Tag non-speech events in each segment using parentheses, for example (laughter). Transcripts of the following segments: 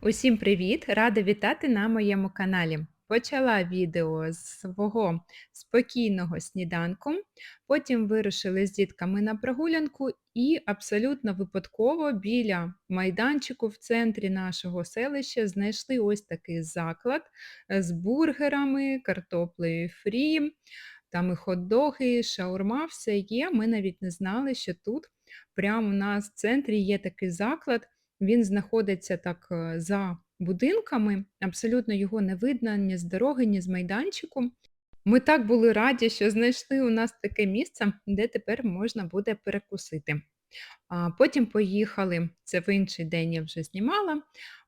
Усім привіт! Рада вітати на моєму каналі. Почала відео з свого спокійного сніданку. Потім вирушили з дітками на прогулянку і абсолютно випадково біля майданчику в центрі нашого селища знайшли ось такий заклад з бургерами, картоплею фрі, там і хот-доги, шаурма, все є. Ми навіть не знали, що тут прямо у нас в центрі є такий заклад. Він знаходиться так е, за будинками, абсолютно його не видно ні з дороги, ні з майданчику. Ми так були раді, що знайшли у нас таке місце, де тепер можна буде перекусити. А потім поїхали, це в інший день я вже знімала,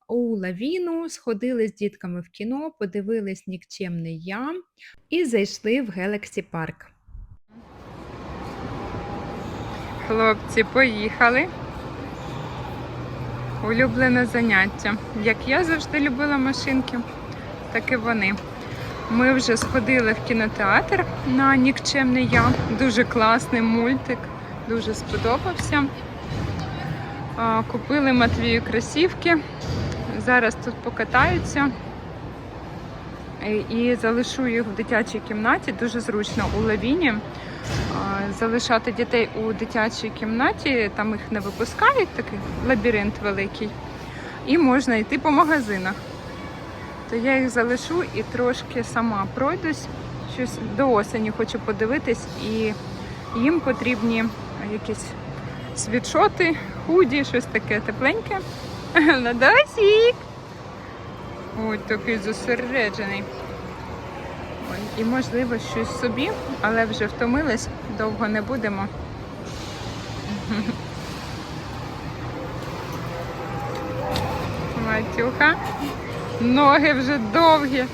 у лавіну, сходили з дітками в кіно, подивились нікчемний я і зайшли в Galaxy Park. Хлопці, поїхали. Улюблене заняття. Як я завжди любила машинки, так і вони. Ми вже сходили в кінотеатр на нікчемний я. Дуже класний мультик, дуже сподобався. Купили Матвію кросівки. Зараз тут покатаються. І залишу їх в дитячій кімнаті. Дуже зручно у лавіні. Залишати дітей у дитячій кімнаті, там їх не випускають, такий лабіринт великий. І можна йти по магазинах. То я їх залишу і трошки сама пройдусь. Щось до осені хочу подивитись, і їм потрібні якісь світшоти, худі, щось таке тепленьке. (laughs) Ладосік! Ой, такий зосереджений. І можливо щось собі, але вже втомились, довго не будемо. Матюха. Ноги вже довгі.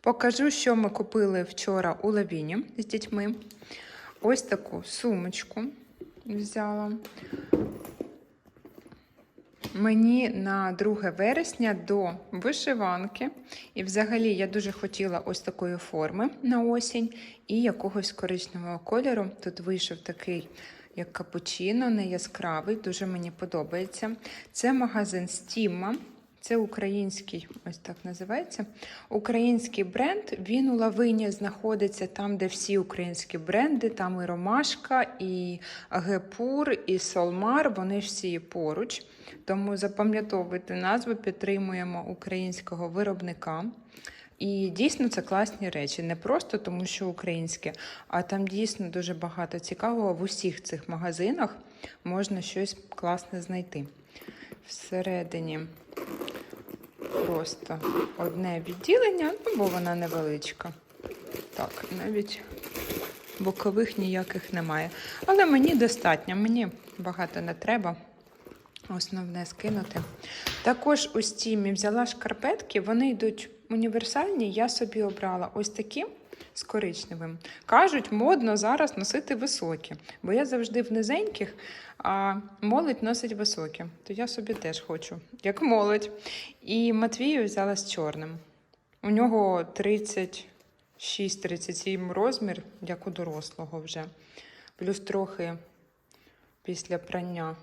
Покажу, що ми купили вчора у Лавіні з дітьми. Ось таку сумочку взяла. Мені на 2 вересня до вишиванки. І взагалі я дуже хотіла ось такої форми на осінь і якогось коричневого кольору. Тут вийшов такий, як капучино, не яскравий, дуже мені подобається. Це магазин Стіма. Це український, ось так називається. Український бренд. Він у Лавині знаходиться там, де всі українські бренди. Там і Ромашка, і Гепур, і Солмар. Вони всі поруч. Тому запам'ятовуйте назву, підтримуємо українського виробника. І дійсно це класні речі. Не просто тому, що українське, а там дійсно дуже багато цікавого. В усіх цих магазинах можна щось класне знайти. Всередині просто одне відділення, ну, бо вона невеличка. Так, навіть бокових ніяких немає. Але мені достатньо, мені багато не треба. Основне скинути. Також у стімі взяла шкарпетки, вони йдуть універсальні. Я собі обрала ось такі з коричневим. Кажуть, модно зараз носити високі, бо я завжди в низеньких, а молодь носить високі. То я собі теж хочу, як молодь. І Матвію взяла з чорним. У нього 36-37 розмір, як у дорослого вже. Плюс трохи після прання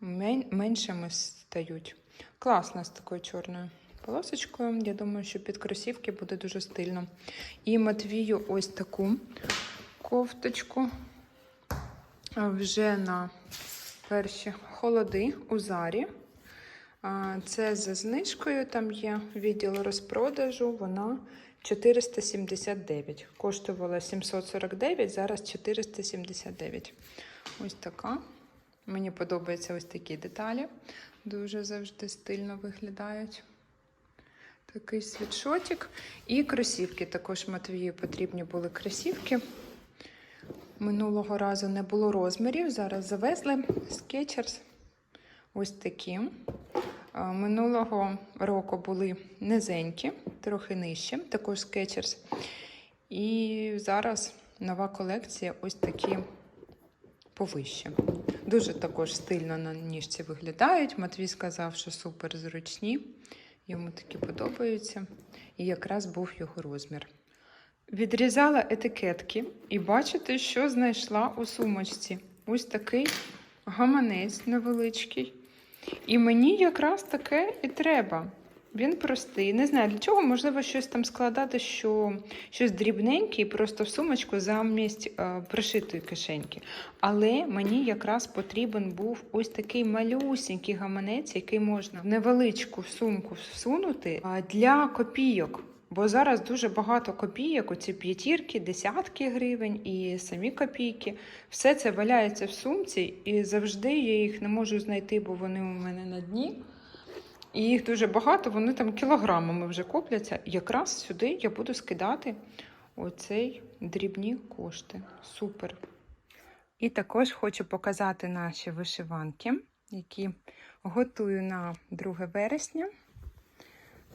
мен- меншими стають. Класно з такою чорною полосочкою. Я думаю, що під кросівки буде дуже стильно. І Матвію ось таку кофточку вже на перші холоди у зарі. Це за знижкою, там є відділ розпродажу, вона 479. Коштувала 749, зараз 479. Ось така. Мені подобаються ось такі деталі. Дуже завжди стильно виглядають. Такий світшотик. І кросівки. Також Матвію потрібні були кросівки. Минулого разу не було розмірів. Зараз завезли Skechers. Ось такі. Минулого року були низенькі, трохи нижчі, також Skechers. І зараз нова колекція ось такі повище. Дуже також стильно на ніжці виглядають. Матвій сказав, що супер зручні. Йому такі подобаються. І якраз був його розмір. Відрізала етикетки і бачите, що знайшла у сумочці. Ось такий гаманець невеличкий. І мені якраз таке і треба. Він простий. Не знаю для чого, можливо, щось там складати, що щось дрібненьке і просто в сумочку замість е, пришитої кишеньки. Але мені якраз потрібен був ось такий малюсінький гаманець, який можна в невеличку сумку всунути для копійок. Бо зараз дуже багато копійок, оці п'ятірки, десятки гривень і самі копійки. Все це валяється в сумці, і завжди я їх не можу знайти, бо вони у мене на дні. І їх дуже багато, вони там кілограмами вже копляться. Якраз сюди я буду скидати оцей дрібні кошти. Супер. І також хочу показати наші вишиванки, які готую на 2 вересня.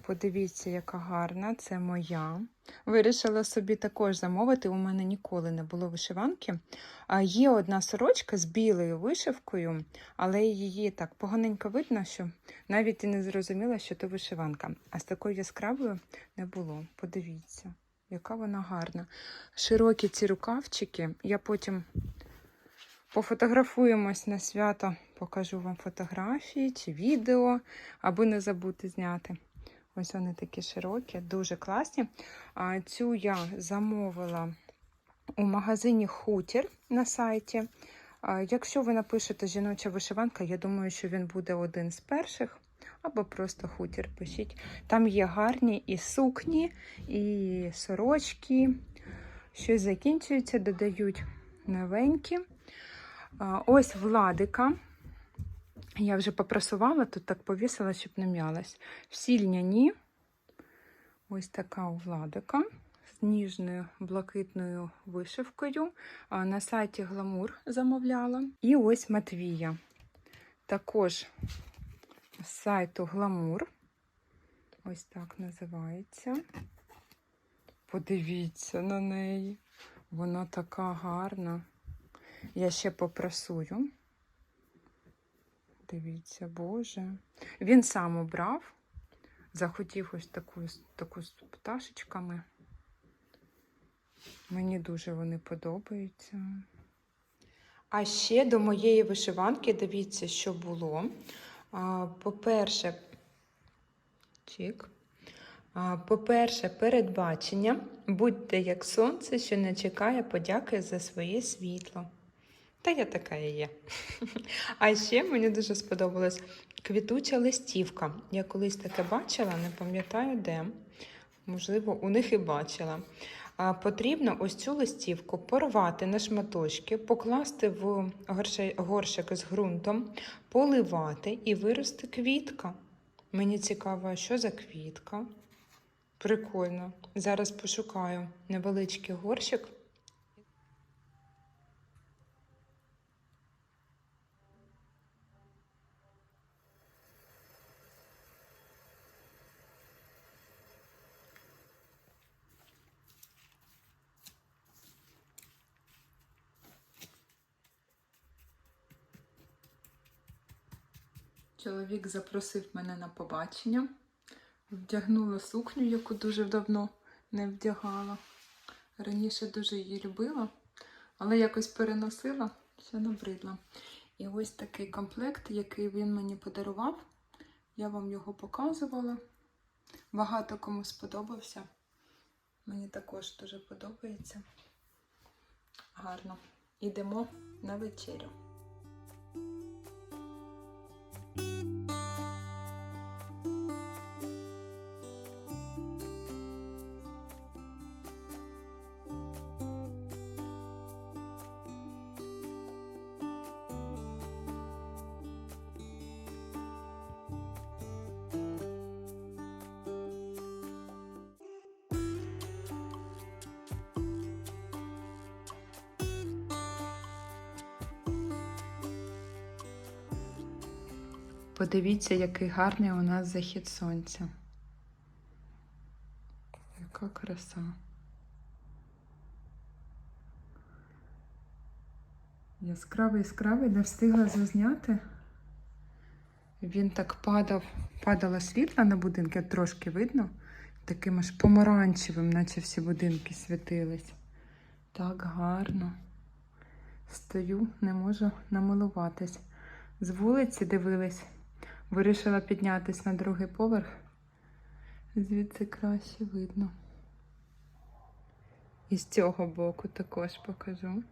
Подивіться, яка гарна, це моя. Вирішила собі також замовити. У мене ніколи не було вишиванки. Є одна сорочка з білою вишивкою, але її так поганенько видно, що навіть і не зрозуміла, що то вишиванка. А з такою яскравою не було. Подивіться, яка вона гарна. Широкі ці рукавчики. Я потім пофотографуємось на свято, покажу вам фотографії чи відео, аби не забути зняти. Ось вони такі широкі, дуже класні. А цю я замовила у магазині Хутір на сайті. Якщо ви напишете жіноча вишиванка, я думаю, що він буде один з перших. Або просто хутір пишіть. Там є гарні і сукні, і сорочки. Щось закінчується, додають новенькі. Ось владика. Я вже попрасувала, тут так повісила, щоб не м'ялась. Всі льняні. Ось така владика з ніжною блакитною вишивкою. На сайті Гламур замовляла. І ось Матвія. Також з сайту Гламур. Ось так називається. Подивіться на неї. Вона така гарна. Я ще попрасую. Дивіться, Боже. Він сам обрав. Захотів ось таку, таку з пташечками. Мені дуже вони подобаються. А ще до моєї вишиванки, дивіться, що було. По-перше, чик. По-перше, передбачення. Будьте як сонце, що не чекає подяки за своє світло. Та я така і є. (laughs) А ще мені дуже сподобалась квітуча листівка. Я колись таке бачила, не пам'ятаю де. Можливо, у них і бачила. А, Потрібно ось цю листівку порвати на шматочки, покласти в горщик з ґрунтом, поливати і виросте квітка. Мені цікаво, що за квітка. Прикольно. Зараз пошукаю невеличкий горщик. Чоловік запросив мене на побачення. Вдягнула сукню, яку дуже давно не вдягала. Раніше дуже її любила, але якось переносила, все набридла. І ось такий комплект, який він мені подарував. Я вам його показувала. Багато кому сподобався. Мені також дуже подобається. Гарно. Ідемо на вечерю. Подивіться, який гарний у нас захід сонця. Яка краса. Яскравий яскравий, не встигла зазняти. Він так падав, падало світло на будинки, трошки видно, таким аж помаранчевим, наче всі будинки світились. Так гарно. Стою, не можу намилуватись. З вулиці дивились. Вирішила піднятись на другий поверх. Звідси краще видно. І з цього боку також покажу.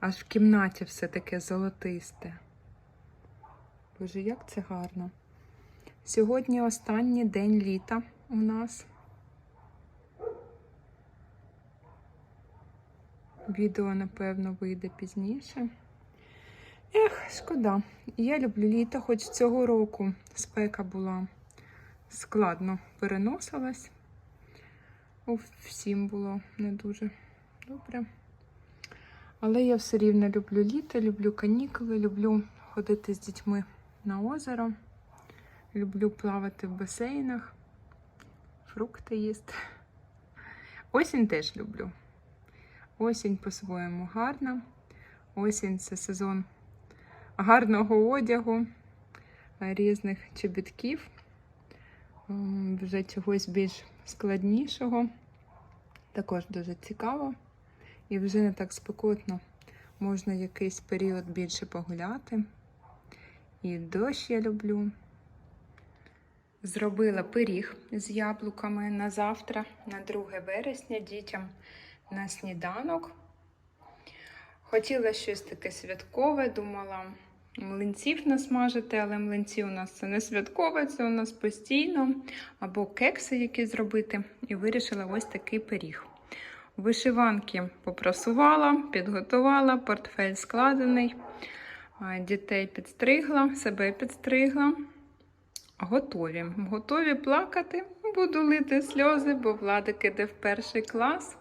Аж в кімнаті все таке золотисте. Боже, як це гарно. Сьогодні останній день літа у нас. Відео, напевно, вийде пізніше. Ех, шкода. Я люблю літо, хоч цього року спека була складно переносилась. У всім було не дуже добре. Але я все рівно люблю літо, люблю канікули, люблю ходити з дітьми на озеро, люблю плавати в басейнах, фрукти їсти. Осінь теж люблю. Осінь по-своєму гарна. Осінь це сезон гарного одягу, різних чобітків, вже чогось більш складнішого. Також дуже цікаво. І вже не так спекотно. Можна якийсь період більше погуляти. І дощ я люблю. Зробила пиріг з яблуками на завтра, на 2 вересня, дітям на сніданок. Хотіла щось таке святкове, думала млинців насмажити, але млинці у нас це не святкове, це у нас постійно, або кекси які зробити. І вирішила ось такий пиріг. Вишиванки попрасувала, підготувала, портфель складений, дітей підстригла, себе підстригла. Готові. Готові плакати. Буду лити сльози, бо Владик іде в перший клас.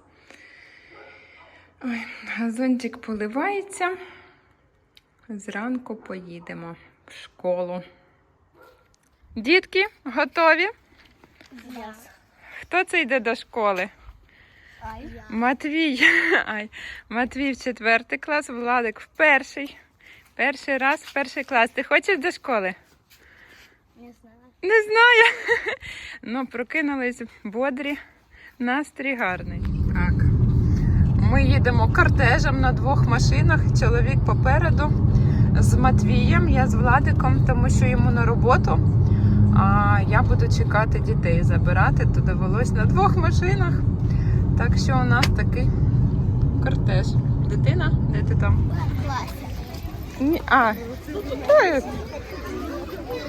Ой, газончик поливається. Зранку поїдемо в школу. Дітки, готові? Хто це йде до школи? Матвій. (laughs) Ай. Матвій в четвертий клас, Владик в перший. Перший раз в перший клас. Ти хочеш до школи? Не знаю. Не знаю. (laughs) Ну, прокинулись бодрі, настрій гарний. Так. Ми їдемо кортежем на двох машинах. Чоловік попереду з Матвієм, я з Владиком, тому що йому на роботу. А я буду чекати дітей забирати, то довелось на двох машинах. Так що у нас такий кортеж. Дитина? Де ти там? Ні, а,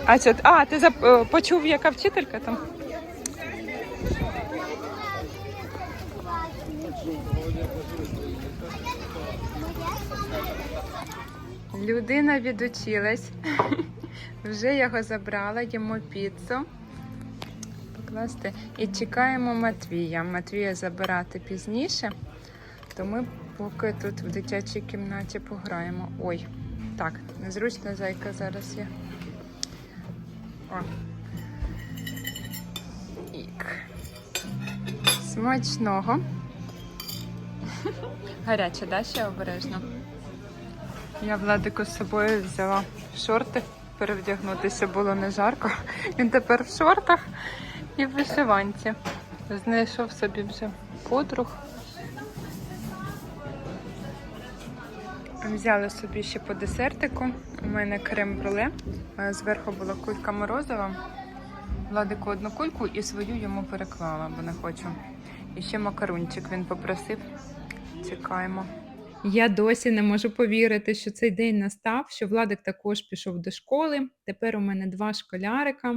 а, а ти почув, яка вчителька там? Людина відучилась. (laughs) Вже його забрала, йому піцу. Покласти. І чекаємо Матвія. Матвія забирати пізніше. То ми поки тут в дитячій кімнаті пограємо. Ой, так, незручна зайка зараз є. О. Ік. Смачного. (laughs) Гаряче, да, ще обережно. Я Владику з собою взяла шорти. Перевдягнутися було не жарко. Він тепер в шортах і в вишиванці. Знайшов собі вже подруг. Взяли собі ще по десертику. У мене крем-бруле. Е, Зверху була кулька морозива. Владику одну кульку і свою йому переклала, бо не хочу. І ще макарунчик він попросив. Чекаємо. Я досі не можу повірити, що цей день настав, що Владик також пішов до школи. Тепер у мене два школярика.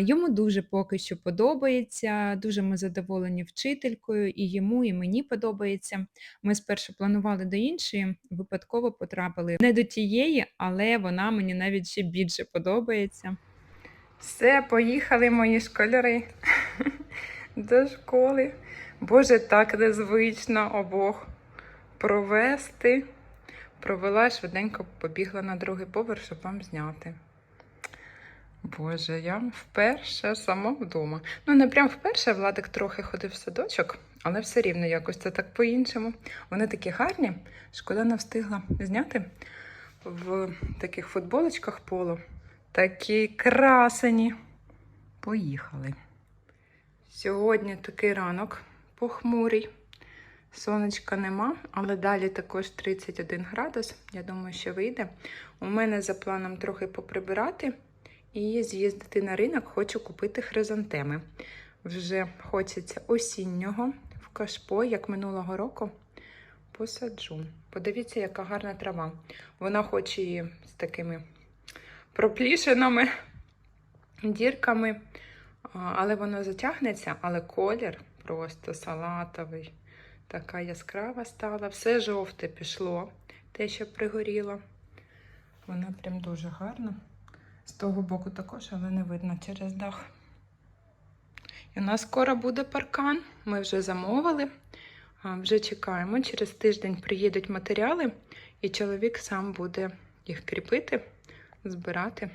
Йому дуже поки що подобається. Дуже ми задоволені вчителькою, і йому, і мені подобається. Ми спершу планували до іншої, випадково потрапили не до тієї, але вона мені навіть ще більше подобається. Все, поїхали мої школяри (laughs) до школи. Боже, так незвично обох провести. Провела і швиденько побігла на другий поверх, щоб вам зняти. Боже, я вперше сама вдома. Ну, не прям вперше Владик трохи ходив в садочок, але все рівно якось це так по-іншому. Вони такі гарні. Шкода не встигла зняти в таких футболочках поло. Такі красені. Поїхали. Сьогодні такий ранок похмурий. Сонечка нема, але далі також 31 градус. Я думаю, що вийде. У мене за планом трохи поприбирати і з'їздити на ринок. Хочу купити хризантеми. Вже хочеться осіннього в кашпо, як минулого року. Посаджу. Подивіться, яка гарна трава. Вона хоч і з такими проплішинами, дірками, але воно затягнеться, але колір просто салатовий. Така яскрава стала. Все жовте пішло, те, що пригоріло. Вона прям дуже гарна. З того боку також, але не видно через дах. І у нас скоро буде паркан. Ми вже замовили. Вже чекаємо. Через тиждень приїдуть матеріали, і чоловік сам буде їх кріпити, збирати.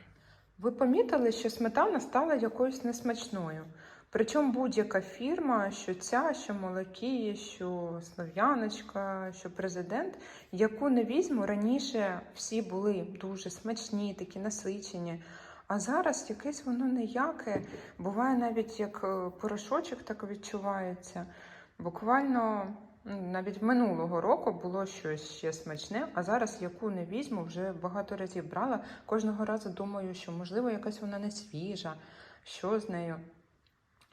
Ви помітили, що сметана стала якоюсь несмачною. Причому будь-яка фірма, що ця, що молокі, що Слов'яночка, що президент, яку не візьму, раніше всі були дуже смачні, такі насичені. А зараз якесь воно ніяке. Буває навіть як е, порошочок так відчувається. Буквально навіть минулого року було щось ще смачне, а зараз яку не візьму, вже багато разів брала. Кожного разу думаю, що можливо якась вона не свіжа, що з нею.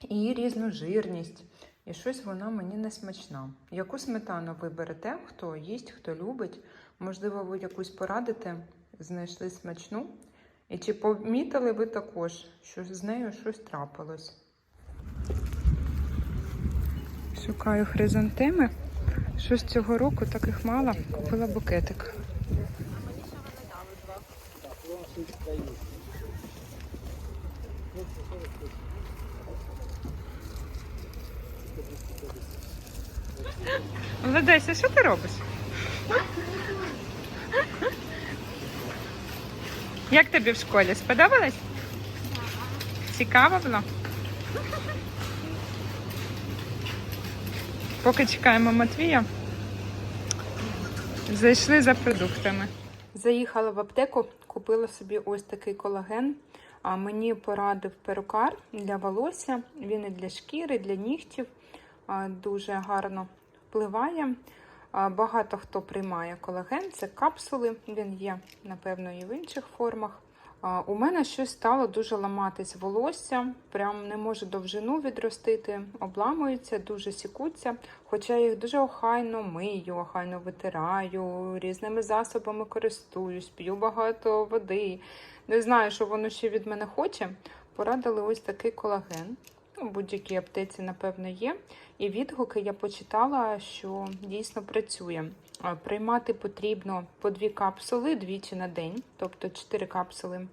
І різну жирність. І щось вона мені не смачна. Яку сметану ви берете, хто їсть, хто любить? Можливо, ви якусь порадите, знайшли смачну. І чи помітили ви також, що з нею щось трапилось? Шукаю хризантеми. Щось цього року таких мало. Купила букетик. Владися, що ти робиш? Як тобі в школі? Сподобалось? Цікаво було? Поки чекаємо Матвія, зайшли за продуктами. Заїхала в аптеку, купила собі ось такий колаген. А мені порадив перукар для волосся. Він і для шкіри, і для нігтів дуже гарно впливає. Багато хто приймає колаген, це капсули. Він є, напевно, і в інших формах. У мене щось стало дуже ламатись волосся, прям не можу довжину відростити, обламуються, дуже сікуться. Хоча я їх дуже охайно мию, охайно витираю, різними засобами користуюсь, п'ю багато води. Не знаю, що воно ще від мене хоче. Порадили ось такий колаген. У будь-якій аптеці, напевно, є. І відгуки я почитала, що дійсно працює. Приймати потрібно по дві капсули двічі на день, тобто 4 капсули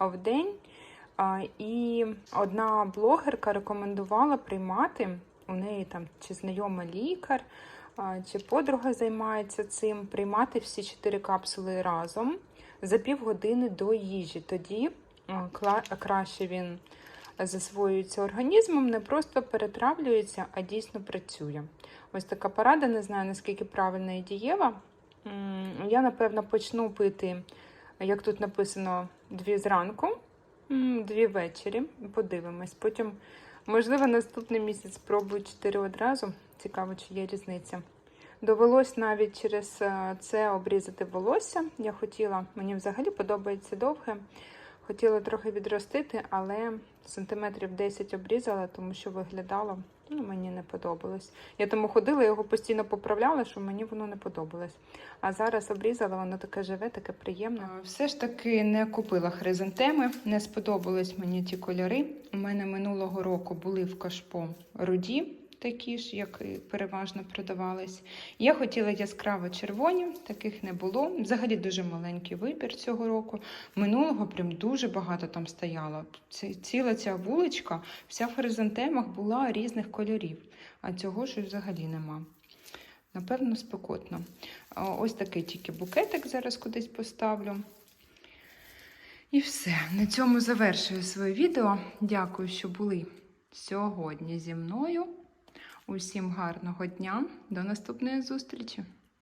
в день. І одна блогерка рекомендувала приймати. У неї там чи знайома лікар, чи подруга займається цим, приймати всі 4 капсули разом за півгодини до їжі. Тоді краще він засвоюється організмом, не просто перетравлюється, а дійсно працює. Ось така порада, не знаю наскільки правильна і дієва. Я, напевно, почну пити, як тут написано, дві зранку, дві ввечері. Подивимось. Потім, можливо, наступний місяць спробую чотири одразу. Цікаво, чи є різниця. Довелось навіть через е, це обрізати волосся. Я хотіла, мені взагалі подобається довге. Хотіла трохи відростити, але сантиметрів 10 обрізала, тому що виглядало, ну, мені не подобалось. Я тому ходила, його постійно поправляла, що мені воно не подобалось. А зараз обрізала, воно таке живе, таке приємне. Все ж таки не купила хризантеми, не сподобались мені ті кольори. У мене минулого року були в кашпо руді. Такі ж, як і переважно продавались. Я хотіла яскраво червоні, таких не було. Взагалі дуже маленький вибір цього року. Минулого прям дуже багато там стояло. Ціла ця вуличка, вся в хризантемах була різних кольорів, а цього ж взагалі нема. Напевно, спекотно. Ось такий тільки букетик зараз кудись поставлю. І все. На цьому завершую своє відео. Дякую, що були сьогодні зі мною. Усім гарного дня. До наступної зустрічі!